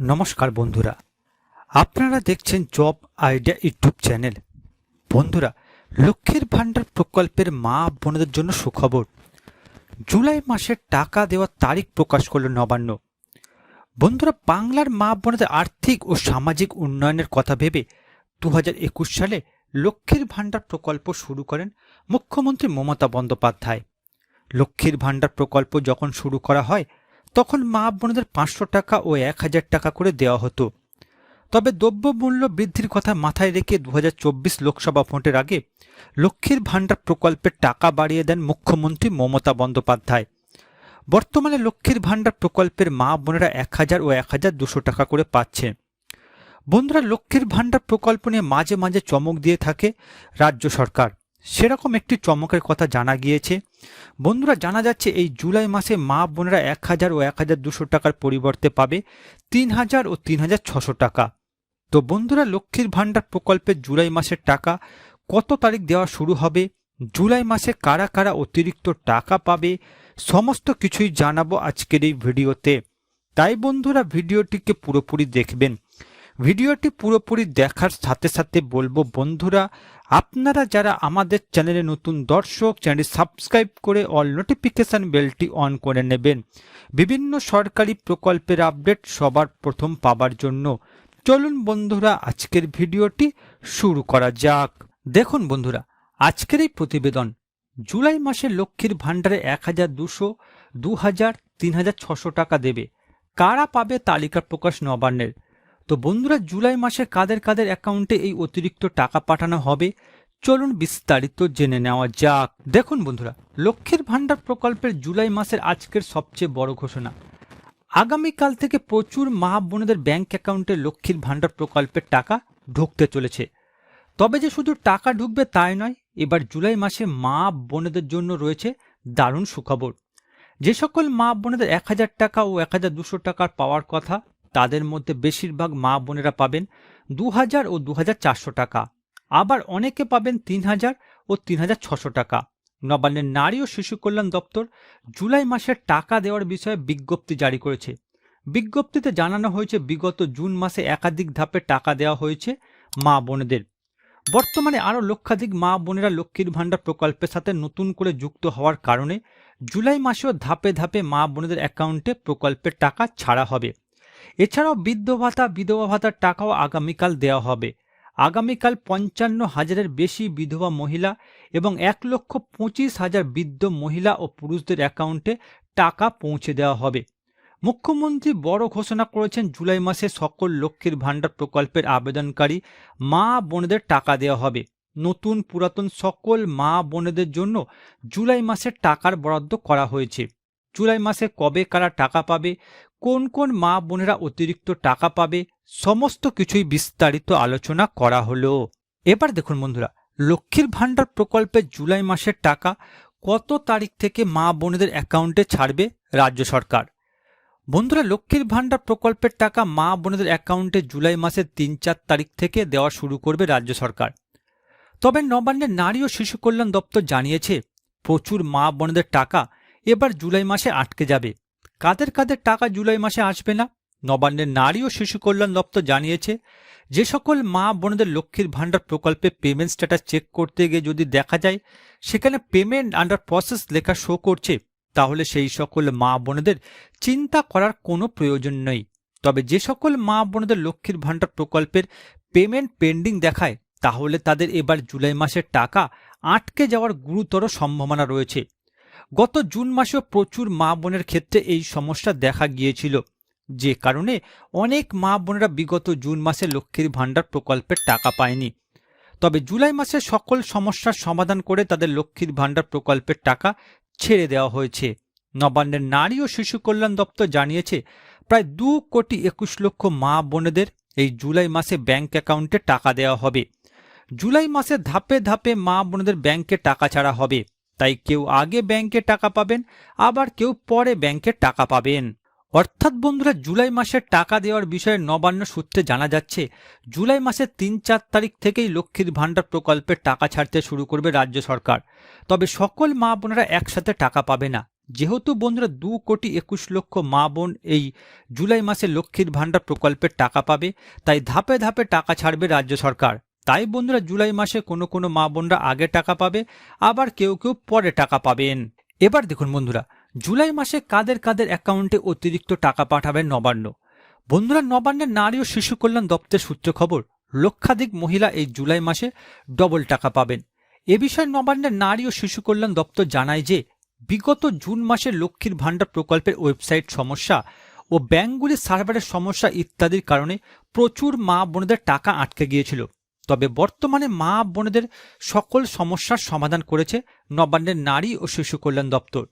নমস্কার বন্ধুরা। আপনারা দেখছেন জব আইডিয়া ইউটিউব চ্যানেল। বন্ধুরা, লক্ষ্মীর ভাণ্ডার প্রকল্পের মা বোনদের জন্য সুখবর। জুলাই মাসের টাকা দেওয়ার তারিখ প্রকাশ করল নবান্ন। বন্ধুরা, বাংলার মা বোনদের আর্থিক ও সামাজিক উন্নয়নের কথা ভেবে দু হাজার একুশ সালে লক্ষ্মীর ভাণ্ডার প্রকল্প শুরু করেন মুখ্যমন্ত্রী মমতা বন্দ্যোপাধ্যায়। লক্ষ্মীর ভাণ্ডার প্রকল্প যখন শুরু করা হয় তখন মা বোনদের পাঁচশো টাকা ও এক হাজার টাকা করে দেওয়া হতো। তবে দ্রব্যমূল্য বৃদ্ধির কথা মাথায় রেখে দু হাজার চব্বিশ লোকসভা ভোটের আগে লক্ষ্মীর ভাণ্ডার প্রকল্পের টাকা বাড়িয়ে দেন মুখ্যমন্ত্রী মমতা বন্দ্যোপাধ্যায়। বর্তমানে লক্ষ্মীর ভাণ্ডার প্রকল্পের মা বোনেরা এক হাজার ও এক হাজার দুশো টাকা করে পাচ্ছে। বন্ধুরা, লক্ষ্মীর ভাণ্ডার প্রকল্প নিয়ে মাঝে মাঝে চমক দিয়ে থাকে রাজ্য সরকার। সেরকম একটি চমকের কথা জানা গিয়েছে। বন্ধুরা, জানা যাচ্ছে এই জুলাই মাসে মা বোনেরা এক হাজার ও এক হাজার দুশো টাকার পরিবর্তে পাবে তিন হাজার ও তিন হাজার ছশো টাকা। তো বন্ধুরা, লক্ষ্মীর ভাণ্ডার প্রকল্পের জুলাই মাসের টাকা কত তারিখ দেওয়া শুরু হবে? জুলাই মাসে কারা কারা অতিরিক্ত টাকা পাবে? সমস্ত কিছুই জানাব আজকের এই ভিডিওতে। তাই বন্ধুরা, ভিডিওটিকে পুরোপুরি দেখবেন। ভিডিওটি পুরোপুরি দেখার সাথে সাথে বলব, বন্ধুরা, আপনারা যারা আমাদের চ্যানেলে নতুন দর্শক চ্যানেল সাবস্ক্রাইব করে অল নোটিফিকেশান বেলটি অন করে নেবেন। বিভিন্ন সরকারি প্রকল্পের আপডেট সবার প্রথম পাবার জন্য। চলুন, বন্ধুরা, আজকের ভিডিওটি শুরু করা যাক। দেখুন, বন্ধুরা, আজকের এই প্রতিবেদন, জুলাই মাসে লক্ষ্মীর ভাণ্ডারে এক হাজার দুশো, দু হাজার, তিন হাজার ছশো টাকা দেবে। কারা পাবে তালিকা প্রকাশ নবান্নের? তো বন্ধুরা জুলাই মাসে কাদের কাদের অ্যাকাউন্টে এই অতিরিক্ত টাকা পাঠানো হবে? চলুন বিস্তারিত জেনে নেওয়া যাক। দেখুন বন্ধুরা, লক্ষ্মীর ভাণ্ডার প্রকল্পের জুলাই মাসের আজকের সবচেয়ে বড় ঘোষণা। আগামীকাল থেকে প্রচুর মা বোনেদের ব্যাংক অ্যাকাউন্টে লক্ষ্মীর ভাণ্ডার প্রকল্পের টাকা ঢুকতে চলেছে। তবে যে শুধু টাকা ঢুকবে তাই নয়, এবার জুলাই মাসে মা বোনেদের জন্য রয়েছে দারুণ সুখবর। যে সকল মা বোনেদের এক হাজার টাকা ও এক হাজার দুশো টাকার পাওয়ার কথা তাদের মধ্যে বেশিরভাগ মা বোনেরা পাবেন দু হাজার ও দু হাজার চারশো টাকা। আবার অনেকে পাবেন তিন হাজার ও তিন হাজার ছশো টাকা। নবান্নের নারী ও শিশু কল্যাণ দপ্তর জুলাই মাসের টাকা দেওয়ার বিষয়ে বিজ্ঞপ্তি জারি করেছে। বিজ্ঞপ্তিতে জানানো হয়েছে, বিগত জুন মাসে একাধিক ধাপে টাকা দেওয়া হয়েছে মা বোনেদের। বর্তমানে আরও লক্ষাধিক মা বোনেরা লক্ষ্মীর ভাণ্ডার প্রকল্পের সাথে নতুন করে যুক্ত হওয়ার কারণে জুলাই মাসেও ধাপে ধাপে মা বোনেদের অ্যাকাউন্টে প্রকল্পের টাকা ছাড়া হবে। এছাড়াও বৃদ্ধ ভাতা, বিধবা ভাতার টাকাও আগামীকাল দেওয়া হবে। আগামীকাল পঞ্চান্ন হাজারের বেশি বিধবা মহিলা এবং এক লক্ষ পঁচিশ হাজার বৃদ্ধ মহিলা ও পুরুষদের অ্যাকাউন্টে টাকা পৌঁছে দেওয়া হবে। মুখ্যমন্ত্রী বড় ঘোষণা করেছেন, জুলাই মাসে সকল লক্ষ্মীর ভাণ্ডার প্রকল্পের আবেদনকারী মা বোনেদের টাকা দেওয়া হবে। নতুন পুরাতন সকল মা বোনেদের জন্য জুলাই মাসে টাকার বরাদ্দ করা হয়েছে। জুলাই মাসে কবে কারা টাকা পাবে, কোন কোন মা বোনেরা অতিরিক্ত টাকা পাবে, সমস্ত কিছুই বিস্তারিত আলোচনা করা হলো। এবার দেখুন বন্ধুরা, লক্ষ্মীর ভাণ্ডার প্রকল্পে জুলাই মাসের টাকা কত তারিখ থেকে মা বোনেদের অ্যাকাউন্টে ছাড়বে রাজ্য সরকার? বন্ধুরা, লক্ষ্মীর ভাণ্ডার প্রকল্পের টাকা মা বোনেদের অ্যাকাউন্টে জুলাই মাসের তিন চার তারিখ থেকে দেওয়া শুরু করবে রাজ্য সরকার। তবে নবান্নের নারী ও শিশু কল্যাণ দপ্তর জানিয়েছে, প্রচুর মা বোনেদের টাকা এবার জুলাই মাসে আটকে যাবে। কাদের কাদের টাকা জুলাই মাসে আসবে না? নবান্নের নারী ও শিশু কল্যাণ দপ্তর জানিয়েছে, যে সকল মা বোনদের লক্ষ্মীর ভাণ্ডার প্রকল্পে পেমেন্ট স্ট্যাটাস চেক করতে গিয়ে যদি দেখা যায়, সেখানে পেমেন্ট আন্ডার প্রসেস লেখা শো করছে, তাহলে সেই সকল মা বোনেদের চিন্তা করার কোনো প্রয়োজন নেই। তবে যে সকল মা বোনদের লক্ষ্মীর ভাণ্ডার প্রকল্পের পেমেন্ট পেন্ডিং দেখায়, তাহলে তাদের এবার জুলাই মাসের টাকা আটকে যাওয়ার গুরুতর সম্ভাবনা রয়েছে। গত জুন মাসেও প্রচুর মা বোনের ক্ষেত্রে এই সমস্যা দেখা গিয়েছিল। যে কারণে অনেক মা বোনেরা বিগত জুন মাসে লক্ষ্মীর ভাণ্ডার প্রকল্পের টাকা পায়নি। তবে জুলাই মাসে সকল সমস্যার সমাধান করে তাদের লক্ষ্মীর ভাণ্ডার প্রকল্পের টাকা ছেড়ে দেওয়া হয়েছে। নবান্নের নারী ও শিশু কল্যাণ দপ্তর জানিয়েছে, প্রায় দু কোটি একুশ লক্ষ মা বোনেদের এই জুলাই মাসে ব্যাংক অ্যাকাউন্টে টাকা দেওয়া হবে। জুলাই মাসে ধাপে ধাপে মা বোনেদের ব্যাংকে টাকা ছাড়া হবে। তাই কেউ আগে ব্যাংকে টাকা পাবেন, আবার কেউ পরে ব্যাংকে টাকা পাবেন। অর্থাৎ বন্ধুরা, জুলাই মাসের টাকা দেওয়ার বিষয়ে নবান্ন সূত্রে জানা যাচ্ছে, জুলাই মাসের তিন চার তারিখ থেকেই লক্ষ্মীর ভাণ্ডার প্রকল্পের টাকা ছাড়তে শুরু করবে রাজ্য সরকার। তবে সকল মা বোনেরা একসাথে টাকা পাবে না। যেহেতু বন্ধুরা, দু কোটি একুশ লক্ষ মা বোন এই জুলাই মাসে লক্ষ্মীর ভাণ্ডার প্রকল্পের টাকা পাবে, তাই ধাপে ধাপে টাকা ছাড়বে রাজ্য সরকার। তাই বন্ধুরা জুলাই মাসে কোনো কোনো মা বোনরা আগে টাকা পাবে, আবার কেউ কেউ পরে টাকা পাবেন। এবার দেখুন বন্ধুরা, জুলাই মাসে কাদের কাদের অ্যাকাউন্টে অতিরিক্ত টাকা পাঠাবে নবান্ন? বন্ধুরা, নবান্নের নারী ও শিশু কল্যাণ দপ্তরের সূত্র খবর, লক্ষাধিক মহিলা এই জুলাই মাসে ডবল টাকা পাবেন। এ বিষয়ে নবান্নের নারী ও শিশু কল্যাণ দপ্তর জানায় যে, বিগত জুন মাসে লক্ষ্মীর ভাণ্ডার প্রকল্পের ওয়েবসাইট সমস্যা ও ব্যাঙ্কগুলির সার্ভারের সমস্যা ইত্যাদির কারণে প্রচুর মা বোনদের টাকা আটকে গিয়েছিল। তবে বর্তমানে মা বোনেদের সকল সমস্যার সমাধান করেছে নবান্নের নারী ও শিশু কল্যাণ দপ্তর।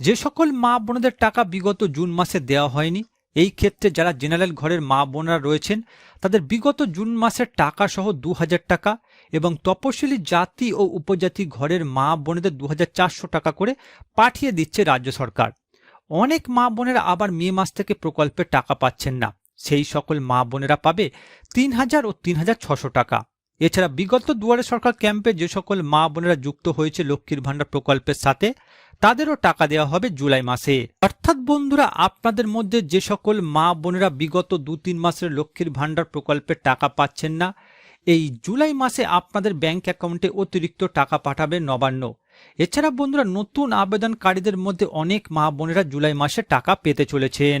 যে সকল মা বোনেদের টাকা বিগত জুন মাসে দেওয়া হয়নি, এই ক্ষেত্রে যারা জেনারেল ঘরের মা বোনরা রয়েছেন, তাদের বিগত জুন মাসের টাকা সহ দু হাজার টাকা এবং তপশিলি জাতি ও উপজাতি ঘরের মা বোনেদের দু হাজার চারশো টাকা করে পাঠিয়ে দিচ্ছে রাজ্য সরকার। অনেক মা বোনেরা আবার মে মাস থেকে প্রকল্পের টাকা পাচ্ছেন না। সেই সকল মা বোনেরা পাবে তিন হাজার ও তিন হাজার ছশো টাকা। এছাড়া বিগত দুয়ারে সরকার ক্যাম্পে যে সকল মা বোনেরা যুক্ত হয়েছে লক্ষ্মীর ভাণ্ডার প্রকল্পের সাথে, তাদেরও টাকা দেওয়া হবে জুলাই মাসে। অর্থাৎ বন্ধুরা, আপনাদের মধ্যে যে সকল মা বোনেরা বিগত দু তিন মাসের লক্ষ্মীর ভাণ্ডার প্রকল্পের টাকা পাচ্ছেন না, এই জুলাই মাসে আপনাদের ব্যাংক অ্যাকাউন্টে অতিরিক্ত টাকা পাঠাবে নবান্ন। এছাড়া বন্ধুরা, নতুন আবেদনকারীদের মধ্যে অনেক মা বোনেরা জুলাই মাসে টাকা পেতে চলেছেন।